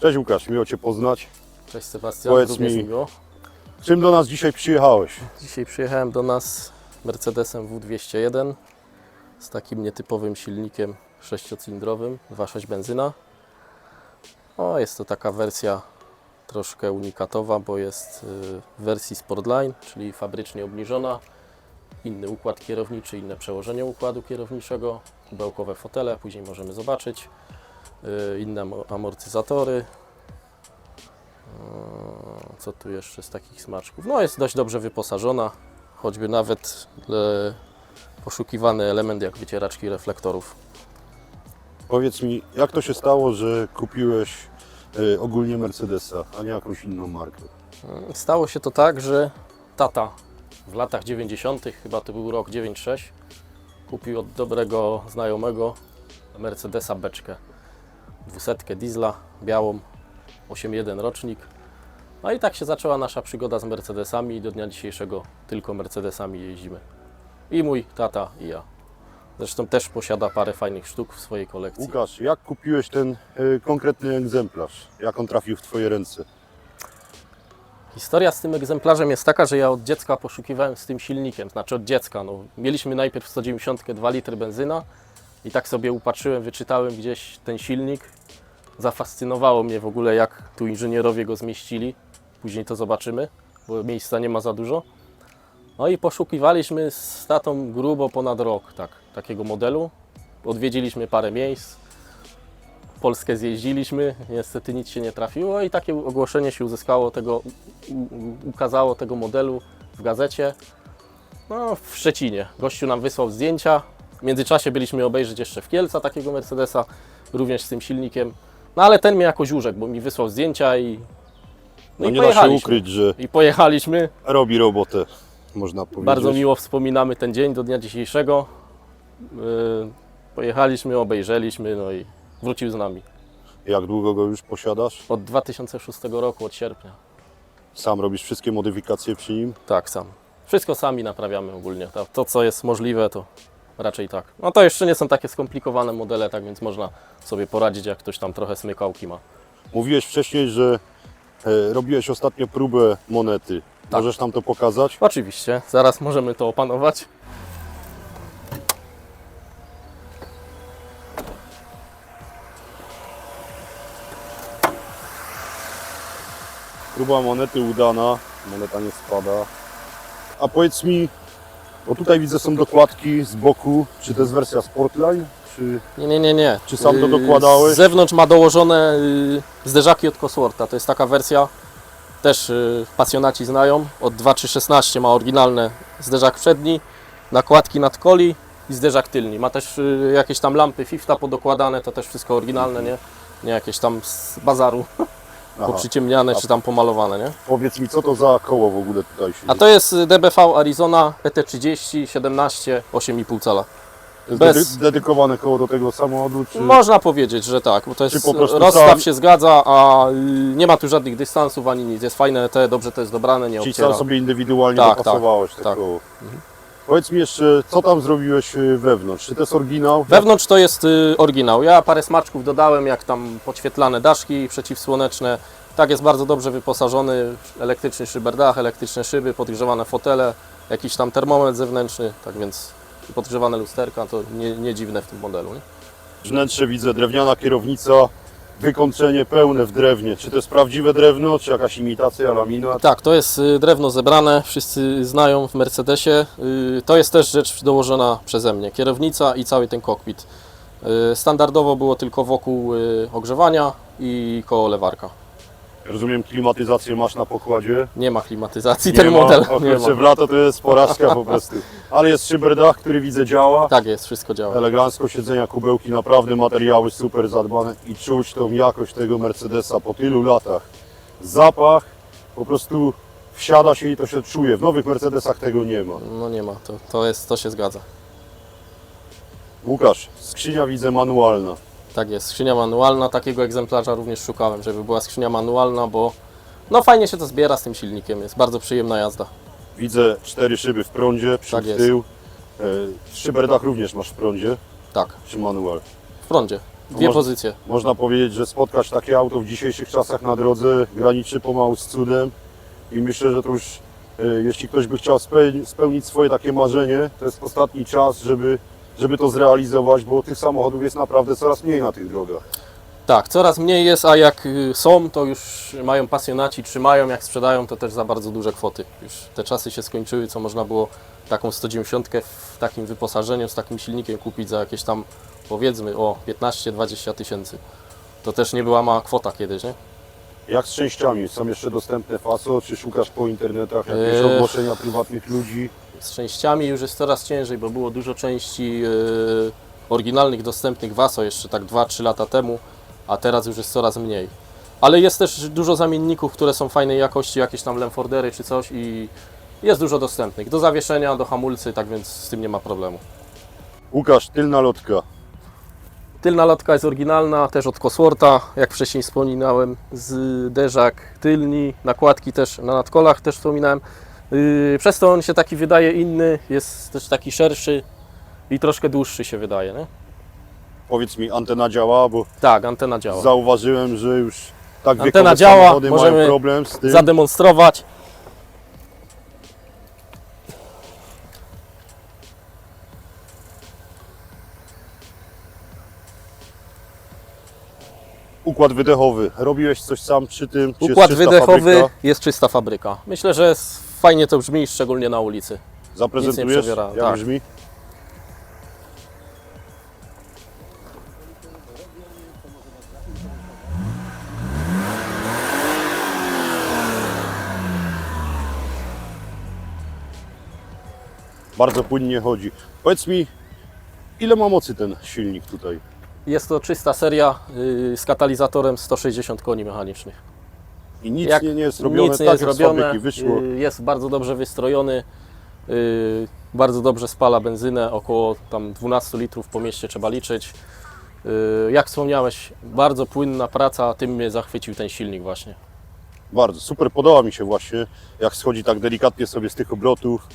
Cześć Łukasz, miło Cię poznać. Cześć Sebastian, Powiedz również mi- miło. Czym do nas dzisiaj przyjechałeś? Dzisiaj przyjechałem do nas Mercedesem W201 z takim nietypowym silnikiem sześciocylindrowym, 2.6 benzyna. O, jest to taka wersja troszkę unikatowa, bo jest y, w wersji Sportline, czyli fabrycznie obniżona. Inny układ kierowniczy, inne przełożenie układu kierowniczego, kubełkowe fotele, później możemy zobaczyć. Y, Inne amo- amortyzatory, Co tu jeszcze z takich smaczków? No jest dość dobrze wyposażona, choćby nawet poszukiwany element jak wycieraczki reflektorów. Powiedz mi, jak to się stało, że kupiłeś e, ogólnie Mercedesa, a nie jakąś inną markę? Mm, Stało się to tak, że tata w latach 90., chyba to był rok 96, kupił od dobrego znajomego Mercedesa beczkę. Dwusetkę diesla, białą, 8.1 rocznik. No i tak się zaczęła nasza przygoda z Mercedesami i do dnia dzisiejszego tylko Mercedesami jeździmy. I mój tata i ja. Zresztą też posiada parę fajnych sztuk w swojej kolekcji. Łukasz, jak kupiłeś ten e, konkretny egzemplarz? Jak on trafił w Twoje ręce? Historia z tym egzemplarzem jest taka, że ja od dziecka poszukiwałem z tym silnikiem, znaczy od dziecka. No, mieliśmy najpierw 192 litry benzyna i tak sobie upatrzyłem, wyczytałem gdzieś ten silnik. Zafascynowało mnie w ogóle, jak tu inżynierowie go zmieścili. Później to zobaczymy, bo miejsca nie ma za dużo. No i poszukiwaliśmy z tatą grubo ponad rok tak, takiego modelu. Odwiedziliśmy parę miejsc. Polskę zjeździliśmy, niestety nic się nie trafiło i takie ogłoszenie się uzyskało tego, ukazało tego modelu w gazecie. No, w Szczecinie. Gościu nam wysłał zdjęcia. W międzyczasie byliśmy obejrzeć jeszcze w Kielca takiego Mercedesa, również z tym silnikiem. No ale ten mnie jakoś urzekł, bo mi wysłał zdjęcia i. No, i nie da się pojechaliśmy. ukryć, że I pojechaliśmy. robi robotę, można powiedzieć. Bardzo miło wspominamy ten dzień do dnia dzisiejszego. Yy, pojechaliśmy, obejrzeliśmy, no i wrócił z nami. Jak długo go już posiadasz? Od 2006 roku, od sierpnia. Sam robisz wszystkie modyfikacje przy nim? Tak, sam. Wszystko sami naprawiamy ogólnie. To, to, co jest możliwe, to raczej tak. No to jeszcze nie są takie skomplikowane modele, tak więc można sobie poradzić, jak ktoś tam trochę smykałki ma. Mówiłeś wcześniej, że e, robiłeś ostatnio próbę monety. Tak. Możesz nam to pokazać? Oczywiście, zaraz możemy to opanować. Próba monety udana, moneta nie spada. A powiedz mi, bo tutaj widzę są dokładki z boku, czy to jest wersja Sportline, czy... Nie, nie, nie, nie. Czy sam to Yy, dokładałeś? Z zewnątrz ma dołożone yy, zderzaki od Cosworta. To jest taka wersja, też yy, pasjonaci znają. Od 2.3.16 ma oryginalne zderzak przedni, nakładki nad koli i zderzak tylni. Ma też yy, jakieś tam lampy Fifta podokładane, to też wszystko oryginalne, nie? Nie jakieś tam z bazaru. poprzyciemniane czy tam pomalowane, nie? Powiedz mi, co to za koło w ogóle tutaj się A to jest DBV Arizona PT30 17 8,5 cala. To jest bez- dedy- dedykowane koło do tego samochodu, czy... Można powiedzieć, że tak, bo to jest po prostu rozstaw sam- się zgadza, a y, nie ma tu żadnych dystansów ani nic. Jest fajne te, dobrze to jest dobrane, nie Czyli obciera. sam sobie indywidualnie Tak, dopasowałeś tak, to tak. koło. Powiedz mi jeszcze, co tam zrobiłeś y, wewnątrz? Czy to jest oryginał? Wewnątrz to jest y, oryginał. Ja parę smaczków dodałem, jak tam podświetlane daszki przeciwsłoneczne. Tak jest bardzo dobrze wyposażony, elektryczny szyberdach, elektryczne szyby, podgrzewane fotele, jakiś tam termometr zewnętrzny, tak więc podgrzewane lusterka, to nie, nie dziwne w tym modelu. Nie? Wnętrze widzę, drewniana kierownica, wykończenie pełne w drewnie. Czy to jest prawdziwe drewno, czy jakaś imitacja, laminat? Tak, to jest y, drewno zebrane, wszyscy znają w Mercedesie. Y, To jest też rzecz dołożona przeze mnie. Kierownica i cały ten kokpit. Y, Standardowo było tylko wokół ogrzewania i koło lewarka. Rozumiem, klimatyzację masz na pokładzie. Nie ma klimatyzacji, ten ma, model o nie kurczę, ma. w lato to jest porażka po prostu. Ale jest szyberdach, który widzę działa. Tak jest, wszystko działa. Elegancko siedzenia, kubełki, naprawdę materiały super zadbane i czuć tą jakość tego Mercedesa po tylu latach. Zapach, po prostu wsiada się i to się czuje. W nowych Mercedesach tego nie ma. No nie ma, to, to, jest, to się zgadza. Łukasz, skrzynia widzę manualna. Tak jest, skrzynia manualna, takiego egzemplarza również szukałem, żeby była skrzynia manualna, bo no fajnie się to zbiera z tym silnikiem, jest bardzo przyjemna jazda. Widzę cztery szyby w prądzie, przód, Tak jest. tył. E, Szyberdach również masz w prądzie, Tak, czy manual? w prądzie. Dwie Może- pozycje. Można powiedzieć, że spotkać takie auto w dzisiejszych czasach na drodze graniczy pomału z cudem i myślę, że to już e, jeśli ktoś by chciał spełni- spełnić swoje takie marzenie, to jest ostatni czas, żeby, żeby to zrealizować, bo tych samochodów jest naprawdę coraz mniej na tych drogach. Tak, coraz mniej jest, a jak y, są, to już mają pasjonaci, trzymają, jak sprzedają, to też za bardzo duże kwoty. Już te czasy się skończyły, co można było taką 190 w takim wyposażeniu, z takim silnikiem kupić za jakieś tam, powiedzmy, o 15-20 tysięcy. To też nie była mała kwota kiedyś, nie? Jak z częściami? Są jeszcze dostępne FASO, czy szukasz po internetach jakieś Eee. ogłoszenia prywatnych ludzi? Z częściami już jest coraz ciężej, bo było dużo części y, oryginalnych dostępnych w ASO jeszcze tak 2-3 lata temu, a teraz już jest coraz mniej. Ale jest też dużo zamienników, które są fajnej jakości, jakieś tam Lemfordery czy coś i jest dużo dostępnych. Do zawieszenia, do hamulcy, tak więc z tym nie ma problemu. Łukasz, tylna lotka. Tylna lotka jest oryginalna, też od Cosworta, jak wcześniej wspominałem, z derzak tylni, nakładki też na nadkolach też wspominałem. Yy, Przez to on się taki wydaje inny, jest też taki szerszy i troszkę dłuższy się wydaje. Nie? Powiedz mi, antena działa, bo Tak, antena działa. zauważyłem, że już tak Antena wiekowe działa, samochody możemy mają problem z tym. Zademonstrować. Układ wydechowy. Robiłeś coś sam przy tym? czy jest Układ czysta wydechowy fabryka? jest czysta fabryka. Myślę, że jest, fajnie to brzmi, szczególnie na ulicy. Zaprezentujesz? Jak tak. brzmi? Bardzo płynnie chodzi. Powiedz mi, ile ma mocy ten silnik tutaj? Jest to czysta seria yy, z katalizatorem 160 koni mechanicznych. I nic Jak nie, nie jest robione Nic nie tak, jest jak z robione, fabryki wyszło. yy, jest bardzo dobrze wystrojony, yy, bardzo dobrze spala benzynę, około tam 12 litrów po mieście trzeba liczyć. Yy, Jak wspomniałeś, bardzo płynna praca, tym mnie zachwycił ten silnik właśnie. Bardzo, super podoba mi się właśnie, jak schodzi tak delikatnie sobie z tych obrotów.